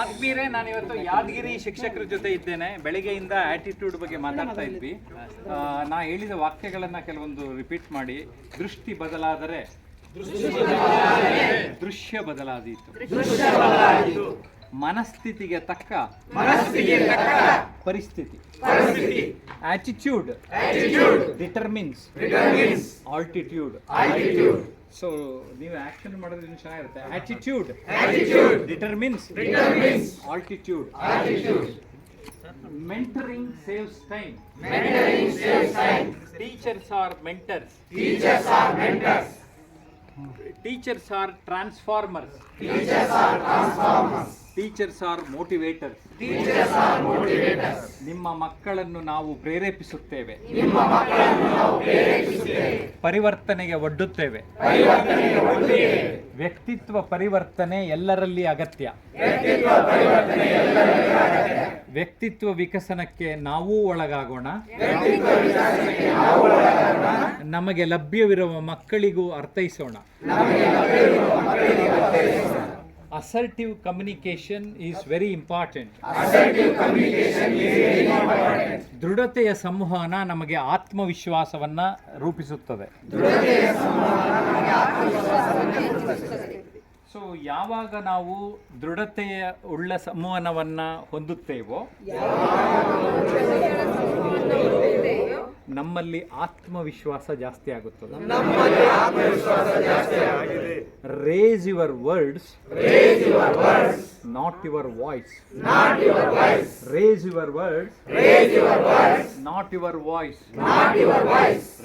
ಆತ್ಮೀಯರೇ ನಾನಿವತ್ತು ಯಾದಗಿರಿ ಶಿಕ್ಷಕರ ಜೊತೆ ಇದ್ದೇನೆ. ಬೆಳಿಗ್ಗೆಯಿಂದ ಆಟಿಟ್ಯೂಡ್ ಬಗ್ಗೆ ಮಾತಾಡ್ತಾ ಇದ್ವಿ. ನಾ ಹೇಳಿದ ವಾಕ್ಯಗಳನ್ನ ಕೆಲವೊಂದು ರಿಪೀಟ್ ಮಾಡಿ. ದೃಷ್ಟಿ ಬದಲಾದರೆ ದೃಶ್ಯ ಬದಲಾದೀತು. ಮನಸ್ಥಿತಿಗೆ ತಕ್ಕ ಪರಿಸ್ಥಿತಿ ಆಟಿಟ್ಯೂಡ್ ಡಿಟರ್ಮಿನ್ಸ್ ಆಲ್ಟಿಟ್ಯೂಡ್ ಸೊ ನೀವು ಆಕ್ಷನ್ ಮಾಡೋದ್ರಿಂದ ಚೆನ್ನಾಗಿರುತ್ತೆ attitude determines altitude mentoring saves time teachers are mentors teachers are transformers teachers are motivators ನಿಮ್ಮ ಮಕ್ಕಳನ್ನು ನಾವು ಪ್ರೇರೇಪಿಸುತ್ತೇವೆ. ಪರಿವರ್ತನೆಗೆ ಒಡ್ಡುತ್ತೇವೆ. ವ್ಯಕ್ತಿತ್ವ ಪರಿವರ್ತನೆ ಎಲ್ಲರಲ್ಲಿ ಅಗತ್ಯ. ವ್ಯಕ್ತಿತ್ವ ವಿಕಸನಕ್ಕೆ ನಾವೂ ಒಳಗಾಗೋಣ. ನಮಗೆ ಲಭ್ಯವಿರುವ ಮಕ್ಕಳಿಗೂ ಅರ್ಥೈಸೋಣ. Assertive communication is very important ದೃಢತೆಯ ಸಂವಹನ ನಮಗೆ ಆತ್ಮವಿಶ್ವಾಸವನ್ನ ರೂಪಿಸುತ್ತದೆ. ಸೊ ಯಾವಾಗ ನಾವು ದೃಢತೆಯ ಉಳ್ಳ ಸಂವಹನವನ್ನ ಹೊಂದುತ್ತೇವೋ ನಮ್ಮಲ್ಲಿ ಆತ್ಮವಿಶ್ವಾಸ ಜಾಸ್ತಿ ಆಗುತ್ತದೆ. Raise your words not your voice raise your words not your voice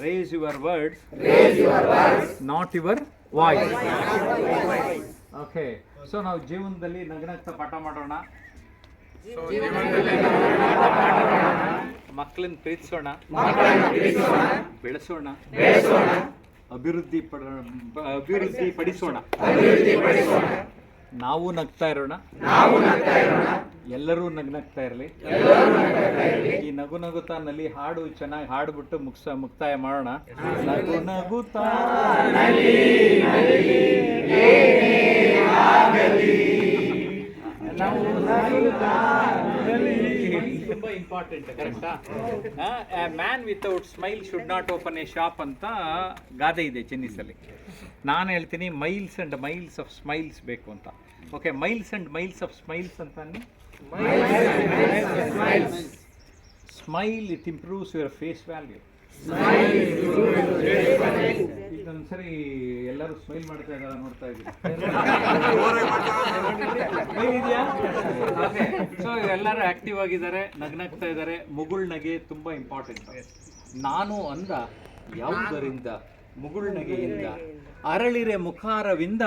raise your words not your voice okay so ನಾವು ಜೀವನದಲ್ಲಿ ನಗ್ನಗ್ತ ಪಾಠ ಮಾಡೋಣ ಮಕ್ಕಳನ್ನ ಪ್ರೀತಿಸೋಣ. ಬೆಳೆಸೋಣ. ಅಭಿವೃದ್ಧಿ ಪಡ ಅಭಿವೃದ್ಧಿ ಪಡಿಸೋಣ. ನಾವು ನಗ್ತಾ ಇರೋಣ. ಎಲ್ಲರೂ ನಗ್ನಗ್ತಾ ಇರಲಿ. ಈ ನಗು ನಗುತ್ತಾ ನಲ್ಲಿ ಹಾಡು ಚೆನ್ನಾಗಿ ಹಾಡ್ಬಿಟ್ಟು ಮುಕ್ಸ ಮುಕ್ತಾಯ ಮಾಡೋಣ. ನಗು ನಗುತಾ ನಾವು. ತುಂಬಾ ಇಂಪಾರ್ಟೆಂಟ್ ಕರೆಕ್ಟಾ man without smile should not open a shop ಅಂತ ಗಾದೆ ಇದೆ ಚೆನ್ನಿಸಲ್ಲಿ. ನಾನು ಹೇಳ್ತೀನಿ miles and miles of smiles ಬೇಕು ಅಂತ. Okay miles and miles of smiles ಅಂತ smile it improves your face value ಈಗ ಒಂದ್ಸರಿ ಎಲ್ಲರೂ ಸ್ಮೈಲ್ ಮಾಡ್ತಾ ಇದ್ದಾರೆ ನೋಡ್ತಾ ಇದ್ದೀವಿ ಎಲ್ಲರೂ ಆಕ್ಟಿವ್ ಆಗಿದ್ದಾರೆ ನಗ್ನಗ್ತಾ ಇದ್ದಾರೆ. ಮುಗುಳ್ನಗೆ ತುಂಬಾ ಇಂಪಾರ್ಟೆಂಟ್ ನಾನು ಅಂದ ಯಾವುದರಿಂದ? ಮುಗುಳ್ ನಗೆಯಿಂದ. ಅರಳಿರೆ ಮುಖಾರವಿಂದ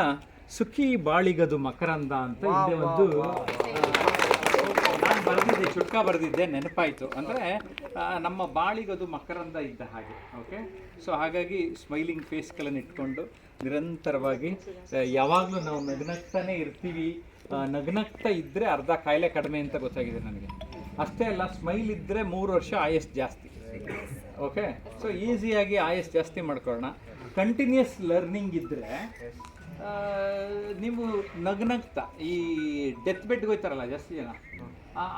ಸುಖಿ ಬಾಳಿಗದು ಮಕರಂದ ಅಂತ ಇದೆ ಒಂದು ನಾನು ಬರೆದಿದ್ದೆ ಚುಟ್ಕ ಬರೆದಿದ್ದೆ ನೆನಪಾಯಿತು. ಅಂದರೆ ನಮ್ಮ ಬಾಳಿಗದು ಮಕರಂದ ಇದ್ದ ಹಾಗೆ ಓಕೆ ಸೊ ಹಾಗಾಗಿ ಸ್ಮೈಲಿಂಗ್ ಫೇಸ್ಗಳನ್ನು ಇಟ್ಕೊಂಡು ನಿರಂತರವಾಗಿ ಯಾವಾಗಲೂ ನಾವು ನಗ್ನಗ್ತಾನೆ ಇರ್ತೀವಿ. ನಗ್ನಗ್ತಾ ಇದ್ದರೆ ಅರ್ಧ ಕಾಯಿಲೆ ಕಡಿಮೆ ಅಂತ ಗೊತ್ತಾಗಿದೆ ನನಗೆ. ಅಷ್ಟೇ ಅಲ್ಲ ಸ್ಮೈಲ್ ಇದ್ದರೆ ಮೂರು ವರ್ಷ ಆಯಸ್ ಜಾಸ್ತಿ. ಓಕೆ ಸೊ ಈಸಿಯಾಗಿ ಆಯಸ್ ಜಾಸ್ತಿ ಮಾಡ್ಕೊಳ್ಳೋಣ. ಕಂಟಿನ್ಯೂಸ್ ಲರ್ನಿಂಗ್ ಇದ್ದರೆ ನೀವು ನಗ್ನಗ್ತಾ. ಈ ಡೆತ್ ಬೆಡ್ಗೆ ಹೋಯ್ತಾರಲ್ಲ ಜಾಸ್ತಿ ಜನ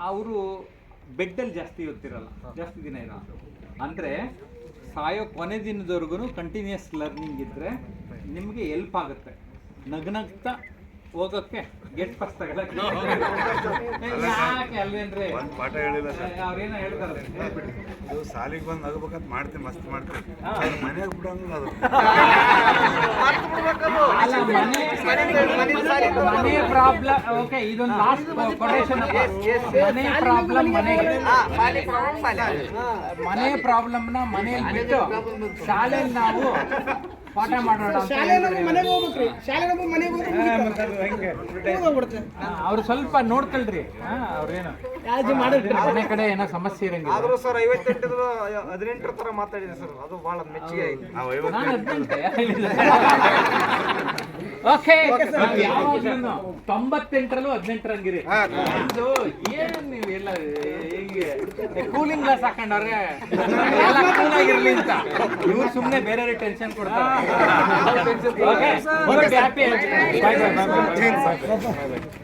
ಅವರು ಬೆಡ್ಡಲ್ಲಿ ಜಾಸ್ತಿ ಓದ್ತಿರಲ್ಲ ಜಾಸ್ತಿ ದಿನ ಇರಲ್ಲ. ಅಂದರೆ ಸಾಯೋ ಕೊನೆ ದಿನದವರೆಗೂ ಕಂಟಿನ್ಯೂಸ್ ಲರ್ನಿಂಗ್ ಇದ್ದರೆ ನಿಮಗೆ ಎಲ್ಪ್ ಆಗುತ್ತೆ. ನಗ್ನಗ್ತಾ ಹೋಗಕ್ಕೆ ಗೆಟ್ ಫಸ್ಟ್ ತಗೊಳಕ್ಕೆ ಯಾಕೆ ಅಲ್ವೇನ್ರಿ? ಒಂದ್ ಪಾಠ ಹೇಳಿಲ್ಲ ಸರ್. ಅವ್ರೇನೋ ಹೇಳ್ತಾರೆ. ಇದು ಸಾಲಿಗೆ ಬಂದು ನಗಬೇಕಂತ ಮಾಡ್ತೀನಿ ಮಸ್ತ್ ಮಾಡ್ತೀನಿ. ಮನೆಗೆ ಬಿಡಂಗಿಲ್ಲ ಅದು. ಅಲ್ಲ ಮನೆ ಮನೆ ಪ್ರಾಬ್ಲಮ್ ಓಕೆ ಇದೊಂದು ಲಾಸ್ಟ್ ಕೊಟೇಶನ್ ಮನೆ ಪ್ರಾಬ್ಲಮ್ ಮನೆಗೆ ಮನೆ ಪ್ರಾಬ್ಲಮ್ನ ಮನೆಯಲ್ಲಿ ಬಿಟ್ಟು ಶಾಲೆಯಲ್ಲಿ ನಾವು ಪಾಠ ಮಾಡೋಣ ಶಾಲೆ ನಮ್ಮ ಮನೆಗೆ ಹೋಗ್ಬೇಕ್ರಿ. ಶಾಲೆ ನಮ್ಮ ಮನೆಗೆ ಹೋಗ್ಬಿಡುತ್ತೆ. ಆ, ಅವ್ರು ಸ್ವಲ್ಪ ನೋಡ್ಕೊಳ್ರಿ. ಹಾ, ಅವ್ರೇನು? ಯಾಜಿ ಮಾಡಿರ್ತೀರಿ. ಮನೆ ಕಡೆ ಏನೋ ಸಮಸ್ಯೆ ಇರಂಗಿಲ್ಲ. ಆದ್ರೂ ಸರ್ ಐವತ್ತೆಂಟು ಹದಿನೆಂಟರ ತರ ಮಾತಾಡಿದೆ ಸರ್. ಅದು ಬಹಳ ಮೆಚ್ಚುಗೆ ಆಯ್ತು. ನಾನು ಹದಿನೆಂಟೆ ಓಕೆ ತೊಂಬತ್ತೆಂಟರಲ್ಲೂ ಹದಿನೆಂಟರಂಗಿರಿ. ಇದು ಏನ್ ನೀವು ಎಲ್ಲ ಹಿಂಗೆ? Cooling glass ಹಾಕೊಂಡವ್ರೆ? ಎಲ್ಲ ಕೂಲ್ ಆಗಿರ್ಲಿ ಅಂತ. ಇವ್ರು ಸುಮ್ಮನೆ ಬೇರೆ ಟೆನ್ಷನ್ ಕೊಡ್ತಾರೆ. ಓಕೆ ಹ್ಯಾಪಿ ಬಾಯ್ ಬಾಯ್ ಬಾಯ್